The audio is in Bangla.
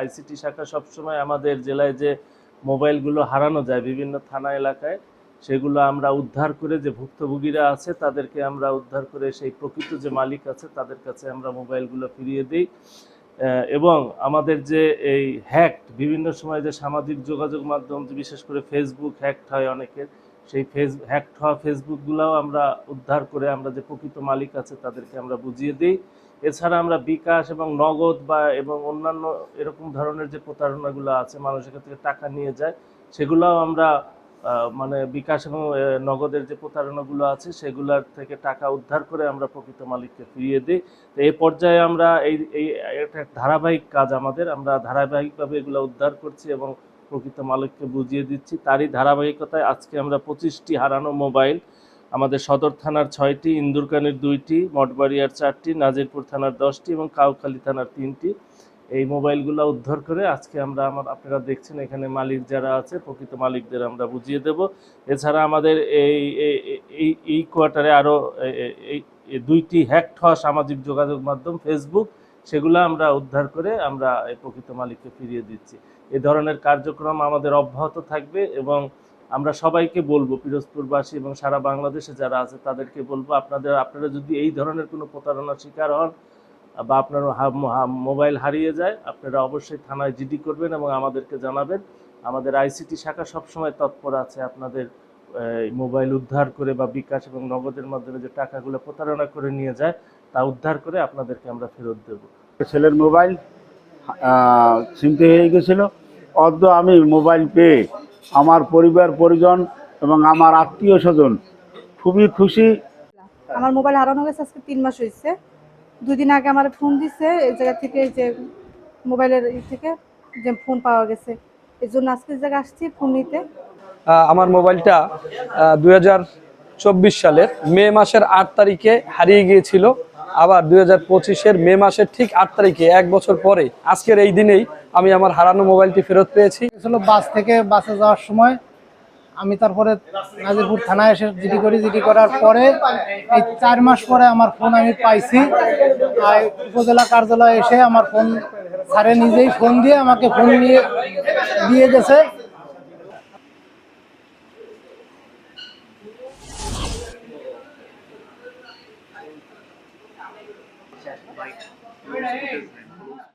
আইসিটি শাখা সবসময় আমাদের জেলায় যে মোবাইলগুলো হারানো যায় বিভিন্ন থানা এলাকায়, সেগুলো আমরা উদ্ধার করে যে ভুক্তভোগীরা আছে তাদেরকে আমরা উদ্ধার করে সেই প্রকৃত যে মালিক আছে তাদের কাছে আমরা মোবাইলগুলো ফিরিয়ে দিই। এবং আমাদের যে এই হ্যাক বিভিন্ন সময় যে সামাজিক যোগাযোগ মাধ্যম, বিশেষ করে ফেসবুক হ্যাক হয় অনেকের সেই ফেস হ্যাক হওয়া ফেসবুকগুলোও আমরা উদ্ধার করে আমরা যে প্রকৃত মালিক আছে তাদেরকে আমরা বুঝিয়ে দিই। এছাড়া আমরা বিকাশ এবং নগদ বা এবং অন্যান্য এরকম ধরনের যে প্রতারণাগুলো আছে, মানুষের কাছ থেকে টাকা নিয়ে যায়, সেগুলোও আমরা মানে বিকাশ এবং নগদের যে প্রতারণাগুলো আছে, সেগুলোর থেকে টাকা উদ্ধার করে আমরা প্রকৃত মালিককে ফিরিয়ে দিই। তো এই পর্যায়ে আমরা এই এই একটা ধারাবাহিক কাজ আমাদের। আমরা ধারাবাহিকভাবে এগুলো উদ্ধার করছি এবং প্রকৃত মালিককে বুঝিয়ে দিচ্ছি। তারই ধারাবাহিকতায় আজকে আমরা পঁচিশটি হারানো মোবাইল, আমাদের সদর থানার ছয়টি, ইন্দুরকানির দুইটি, মঠবাড়িয়ার চারটি, নাজিরপুর থানার দশটি এবং কাউখালী থানার তিনটি। এই মোবাইলগুলো উদ্ধার করে আজকে আমরা আমার আপনারা দেখছেন এখানে মালিক যারা আছে, প্রকৃত মালিকদের আমরা বুঝিয়ে দেব। এছাড়া আমাদের এই এই- এই কোয়ার্টারে আরও এই দুইটি হ্যাকড হওয়া সামাজিক যোগাযোগ মাধ্যম ফেসবুক সেগুলো আমরা উদ্ধার করে আমরা এই প্রকৃত মালিককে ফিরিয়ে দিচ্ছি। এ ধরনের কার্যক্রম আমাদের অব্যাহত থাকবে এবং আমরা সবাইকে বলব, পিরোজপুরবাসী এবং সারা বাংলাদেশে যারা আছে তাদেরকে বলব, আপনাদের, আপনারা যদি এই ধরনের কোনো প্রতারণার শিকার হন বা আপনার মোবাইল হারিয়ে যায়, আপনারা অবশ্যই থানায় জিডি করবেন এবং আমাদেরকে জানাবেন। আমাদের আইসিটি শাখা সবসময় তৎপর আছে আপনাদের মোবাইল উদ্ধার করে বা বিকাশ এবং নগদের মাধ্যমে যে টাকাগুলো প্রতারণা করে নিয়ে যায় তা উদ্ধার করে আপনাদেরকে আমরা ফেরত দেবো। ছেলের মোবাইল ছিনতে হয়ে গেছিল। অদ্য আমি মোবাইল পেয়ে আমার পরিবার পরিজন এবং আমার আত্মীয় স্বজন খুবই খুশি। আমার মোবাইল হারানো গেছে আজকে তিন মাস হয়েছে দুই দিন আগে আমার ফোন দিছে এই জায়গা থেকে যে মোবাইলের ই থেকে যে ফোন পাওয়া গেছে। এই জন্য আজকে জায়গায় আসছি ফোন নিতে। আমার মোবাইলটা দুই চব্বিশ সালের মে মাসের আট তারিখে হারিয়ে গিয়েছিল। আবার দুই হাজার পঁচিশের মে মাসের ঠিক আট তারিখে, এক বছর পরে, আজকের এই দিনেই আমি আমার হারানো মোবাইলটি ফেরত পেয়েছি। বাস থেকে বাসে যাওয়ার সময়। আমি তারপরে নাজিরপুর থানায় এসে জিডি করি, জিডি করার পরে এই চার মাস পরে আমার ফোন আমি পাইছি। আর উপজেলা কার্যালয়ে এসে আমার ফোন, স্যারে নিজেই ফোন দিয়ে আমাকে ফোন নিয়ে, দিয়ে গেছে। like